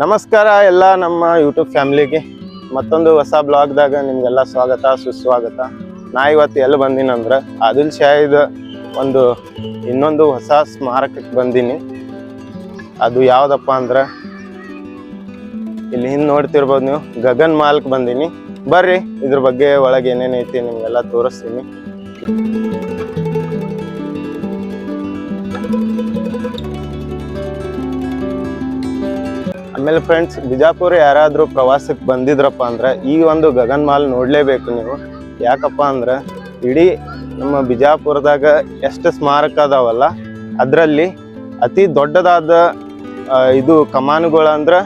ನಮಸ್ಕಾರ ಎಲ್ಲ ನಮ್ಮ ಯೂಟ್ಯೂಬ್ ಫ್ಯಾಮಿಲಿಗೆ. ಮತ್ತೊಂದು ಹೊಸ ಬ್ಲಾಗ್ದಾಗ ನಿಮಗೆಲ್ಲ ಸ್ವಾಗತ, ಸುಸ್ವಾಗತ. ನಾ ಇವತ್ತು ಎಲ್ಲಿ ಬಂದೀನಿ ಅಂದ್ರೆ ಆದಿಲ್ ಶಾಹಿದ ಒಂದು, ಇನ್ನೊಂದು ಹೊಸ ಸ್ಮಾರಕಕ್ಕೆ ಬಂದೀನಿ. ಅದು ಯಾವುದಪ್ಪ ಅಂದ್ರೆ, ಇಲ್ಲಿ ಹಿಂದೆ ನೋಡ್ತಿರ್ಬೋದು ನೀವು, ಗಗನ್ ಮಾಲ್ಕ್ ಬಂದೀನಿ. ಬರ್ರಿ, ಇದ್ರ ಬಗ್ಗೆ ಒಳಗೆ ಏನೇನೈತಿ ನಿಮಗೆಲ್ಲ ತೋರಿಸ್ತೀನಿ. ಆಮೇಲೆ ಫ್ರೆಂಡ್ಸ್ ಬಿಜಾಪುರ ಯಾರಾದರೂ ಪ್ರವಾಸಕ್ಕೆ ಬಂದಿದ್ರಪ್ಪ ಅಂದ್ರೆ ಈ ಒಂದು ಗಗನ್ ಮಾಲ್ ನೋಡಲೇಬೇಕು ನೀವು. ಯಾಕಪ್ಪ ಅಂದ್ರೆ ಇಡೀ ನಮ್ಮ ಬಿಜಾಪುರದಾಗ ಎಷ್ಟು ಸ್ಮಾರಕ ಅದಾವಲ್ಲ, ಅದರಲ್ಲಿ ಅತಿ ದೊಡ್ಡದಾದ ಇದು ಕಮಾನುಗಳು ಅಂದ್ರೆ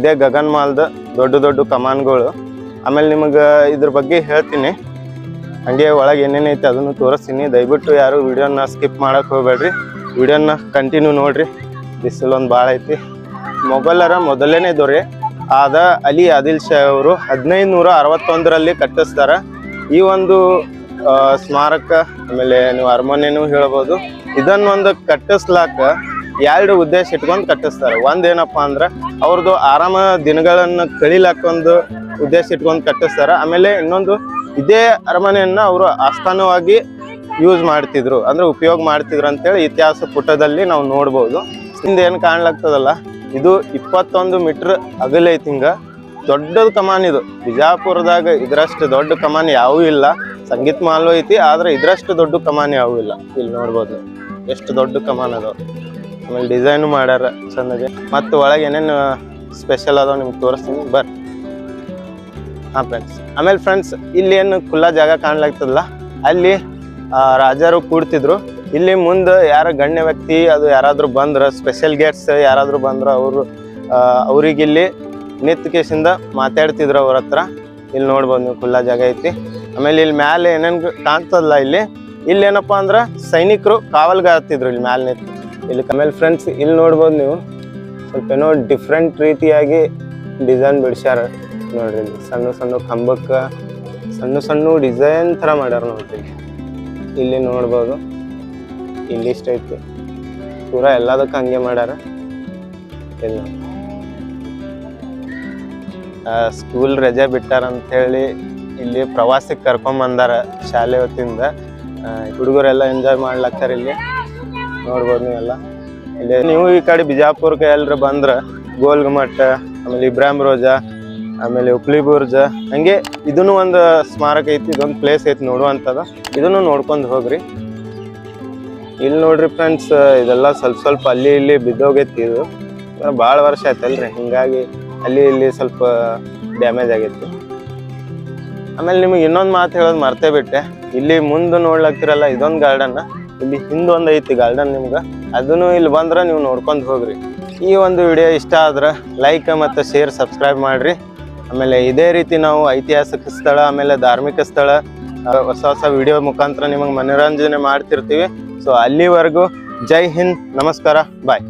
ಇದೇ ಗಗನ್ ಮಾಲ್ದ ದೊಡ್ಡ ದೊಡ್ಡ ಕಮಾನುಗಳು. ಆಮೇಲೆ ನಿಮಗೆ ಇದ್ರ ಬಗ್ಗೆ ಹೇಳ್ತೀನಿ. ಹಂಗೆ ಒಳಗೆ ಏನೇನೈತೆ ಅದನ್ನು ತೋರಿಸ್ತೀನಿ. ದಯವಿಟ್ಟು ಯಾರು ವಿಡಿಯೋನ ಸ್ಕಿಪ್ ಮಾಡಕ್ಕೆ ಹೋಗ್ಬೇಡ್ರಿ. ವಿಡಿಯೋನ ಕಂಟಿನ್ಯೂ ನೋಡಿರಿ. ಬಿಸಿಲೊಂದು ಭಾಳ ಐತಿ. ಮೊಘಲರ ಮೊದಲನೇ ದೊರೆ ಆದ ಅಲಿ ಆದಿಲ್ ಶಾ ಅವರು ಹದಿನೈದು ನೂರ ಅರವತ್ತೊಂದರಲ್ಲಿ ಕಟ್ಟಿಸ್ತಾರೆ. ಈ ಒಂದು ಸ್ಮಾರಕ, ಆಮೇಲೆ ನೀವು ಅರಮನೆನೂ ಹೇಳ್ಬೋದು. ಇದನ್ನೊಂದು ಕಟ್ಟಿಸ್ಲಾಕ ಎರಡು ಉದ್ದೇಶ ಇಟ್ಕೊಂಡು ಕಟ್ಟಿಸ್ತಾರೆ? ಒಂದೇನಪ್ಪ ಅಂದ್ರೆ ಅವ್ರದ್ದು ಆರಾಮ ದಿನಗಳನ್ನು ಕಳಿಲಾಕೊಂದು ಉದ್ದೇಶ ಇಟ್ಕೊಂಡು ಕಟ್ಟಿಸ್ತಾರೆ. ಆಮೇಲೆ ಇನ್ನೊಂದು, ಇದೇ ಅರಮನೆಯನ್ನ ಅವರು ಆಸ್ಥಾನವಾಗಿ ಯೂಸ್ ಮಾಡ್ತಿದ್ರು. ಅಂದ್ರೆ ಉಪಯೋಗ ಮಾಡ್ತಿದ್ರು ಅಂತೇಳಿ ಇತಿಹಾಸ ಪುಟದಲ್ಲಿ ನಾವು ನೋಡ್ಬೋದು. ಹಿಂದೆ ಏನು ಕಾಣ್ಲಾಗ್ತದಲ್ಲ? ಇದು ಇಪ್ಪತ್ತೊಂದು ಮೀಟರ್ ಅಗಲೈತಿ ಹಿಂಗ ದೊಡ್ಡದು ಕಮಾನ್ ಇದು. ಬಿಜಾಪುರದಾಗ ಇದರಷ್ಟು ದೊಡ್ಡ ಕಮಾನ್ ಯಾವೂ ಇಲ್ಲ. ಸಂಗೀತ ಮಾಲು ಐತಿ, ಆದ್ರೆ ಇದರಷ್ಟು ದೊಡ್ಡ ಕಮಾನ್ ಯಾವೂ ಇಲ್ಲ. ಇಲ್ಲಿ ನೋಡ್ಬೋದು. ಎಷ್ಟು ದೊಡ್ಡ ಕಮಾನ್ ಅದಾವ. ಆಮೇಲೆ ಡಿಸೈನು ಮಾಡ್ಯಾರ ಚಂದಗೆ. ಮತ್ತು ಒಳಗೆ ಏನೇನು ಸ್ಪೆಷಲ್ ಅದಾವ ನಿಮ್ಗೆ ತೋರಿಸ್ತೀನಿ. ಬರ್ ಹಾಂ ಫ್ರೆಂಡ್ಸ್ ಆಮೇಲೆ ಫ್ರೆಂಡ್ಸ್ ಇಲ್ಲಿ ಏನು ಖುಲ್ಲಾ ಜಾಗ ಕಾಣ್ಲಾಗ್ತದಲ್ಲ? ಅಲ್ಲಿ ರಾಜರು ಕೂಡ್ತಿದ್ರು. ಇಲ್ಲಿ ಮುಂದೆ ಯಾರ ಗಣ್ಯ ವ್ಯಕ್ತಿ, ಅದು ಯಾರಾದರೂ ಬಂದ್ರೆ ಸ್ಪೆಷಲ್ ಗೇಟ್ಸ್ ಯಾರಾದರೂ ಬಂದ್ರೆ ಅವರು ಅವ್ರಿಗೆ ಇಲ್ಲಿ ನಿಂತ ಕೇಸಿಂದ ಮಾತಾಡ್ತಿದ್ರು ಅವ್ರ ಹತ್ರ. ಇಲ್ಲಿ ನೋಡ್ಬೋದು ನೀವು ಖುಲ್ಲಾ ಜಾಗ ಐತಿ. ಆಮೇಲೆ ಇಲ್ಲಿ ಮ್ಯಾಲೆ ಏನೇನು ಕಾಣ್ತದಲ್ಲ ಇಲ್ಲಿ ಇಲ್ಲಿ ಏನಪ್ಪಾ ಅಂದ್ರೆ ಸೈನಿಕರು ಕಾವಲ್ಗಾರ್ತಿದ್ರು ಇಲ್ಲಿ ಮ್ಯಾಲೆ ನಿಂತು. ಇಲ್ಲಿ ಆಮೇಲೆ ಫ್ರೆಂಡ್ಸ್ ಇಲ್ಲಿ ನೋಡ್ಬೋದು ನೀವು, ಸ್ವಲ್ಪ ಏನೋ ಡಿಫ್ರೆಂಟ್ ರೀತಿಯಾಗಿ ಡಿಸೈನ್ ಬಿಡ್ಸ್ಯಾರ ನೋಡ್ರಿ ಇಲ್ಲಿ. ಸಣ್ಣ ಸಣ್ಣ ಕಂಬಕ್ಕೆ, ಸಣ್ಣ ಸಣ್ಣ ಡಿಸೈನ್ ಥರ ಮಾಡ್ಯಾರ ನೋಡ್ರಿ. ಇಲ್ಲಿ ನೋಡ್ಬೋದು. ಇಲ್ಲಿ ಐತಿ. ಪೂರಾ ಎಲ್ಲದಕ್ಕೆ ಹಂಗೆ ಮಾಡ್ಯಾರ? ಇಲ್ಲ. ಸ್ಕೂಲ್ ರಜೆ ಬಿಟ್ಟಾರ ಅಂತ ಹೇಳಿ ಇಲ್ಲಿ ಪ್ರವಾಸಕ್ಕೆ ಕರ್ಕೊಂಬಂದಾರ ಶಾಲೆ ಹೊತ್ತಿಂದ. ಹುಡುಗರೆಲ್ಲ ಎಂಜಾಯ್ ಮಾಡ್ಲಾಕ್ತಾರ ಇಲ್ಲಿ. ನೋಡ್ಬೋದು ನೀವೆಲ್ಲ. ಇಲ್ಲಿ ನೀವು ಈ ಕಡೆ ಬಿಜಾಪುರ್ಗೆ ಎಲ್ಲರೂ ಬಂದ್ರ ಗೋಲ್ ಗುಮ್ಮಟ್ ಆಮೇಲೆ ಇಬ್ರಾಹಿಂ ರೋಜಾ, ಆಮೇಲೆ ಉಪ್ಲಿ ಬುರ್ಜ, ಹಂಗೆ ಇದನ್ನು ಒಂದು ಸ್ಮಾರಕ ಐತಿ, ಇದೊಂದು ಪ್ಲೇಸ್ ಐತಿ ನೋಡುವಂಥದ್ದು ಇದನ್ನು ನೋಡ್ಕೊಂಡು ಹೋಗ್ರಿ. ಇಲ್ಲಿ ನೋಡ್ರಿ ಫ್ರೆಂಡ್ಸ್ ಇದೆಲ್ಲ ಸ್ವಲ್ಪ ಸ್ವಲ್ಪ ಅಲ್ಲಿ ಇಲ್ಲಿ ಬಿದ್ದೋಗೈತಿ ಇದು. ಭಾಳ ವರ್ಷ ಆಯ್ತಲ್ರಿ, ಹಿಂಗಾಗಿ ಅಲ್ಲಿ ಇಲ್ಲಿ ಸ್ವಲ್ಪ ಡ್ಯಾಮೇಜ್ ಆಗೈತಿ. ಆಮೇಲೆ ನಿಮಗೆ ಇನ್ನೊಂದು ಮಾತು ಹೇಳೋದು ಮರ್ತೇ ಬಿಟ್ಟೆ. ಇಲ್ಲಿ ಮುಂದೆ ನೋಡ್ಲಾಗ್ತಿರಲ್ಲ ಇದೊಂದು ಗಾರ್ಡನ್ ಇಲ್ಲಿ ಹಿಂದೊಂದು ಐತಿ ಗಾರ್ಡನ್ ನಿಮ್ಗೆ. ಅದನ್ನು ಇಲ್ಲಿ ಬಂದ್ರೆ ನೀವು ನೋಡ್ಕೊಂಡು ಹೋಗ್ರಿ. ಈ ಒಂದು ವಿಡಿಯೋ ಇಷ್ಟ ಆದ್ರೆ ಲೈಕ್ ಮತ್ತು ಶೇರ್ ಸಬ್ಸ್ಕ್ರೈಬ್ ಮಾಡಿರಿ. ಆಮೇಲೆ ಇದೇ ರೀತಿ ನಾವು ಐತಿಹಾಸಿಕ ಸ್ಥಳ, ಆಮೇಲೆ ಧಾರ್ಮಿಕ ಸ್ಥಳ ಹೊಸ ಹೊಸ ವಿಡಿಯೋ ಮುಖಾಂತರ ನಿಮಗೆ ಮನೋರಂಜನೆ ಮಾಡ್ತಿರ್ತೀವಿ. ಸೊ ಅಲ್ಲಿವರೆಗೂ ಜೈ ಹಿಂದ್ ನಮಸ್ಕಾರ ಬಾಯ್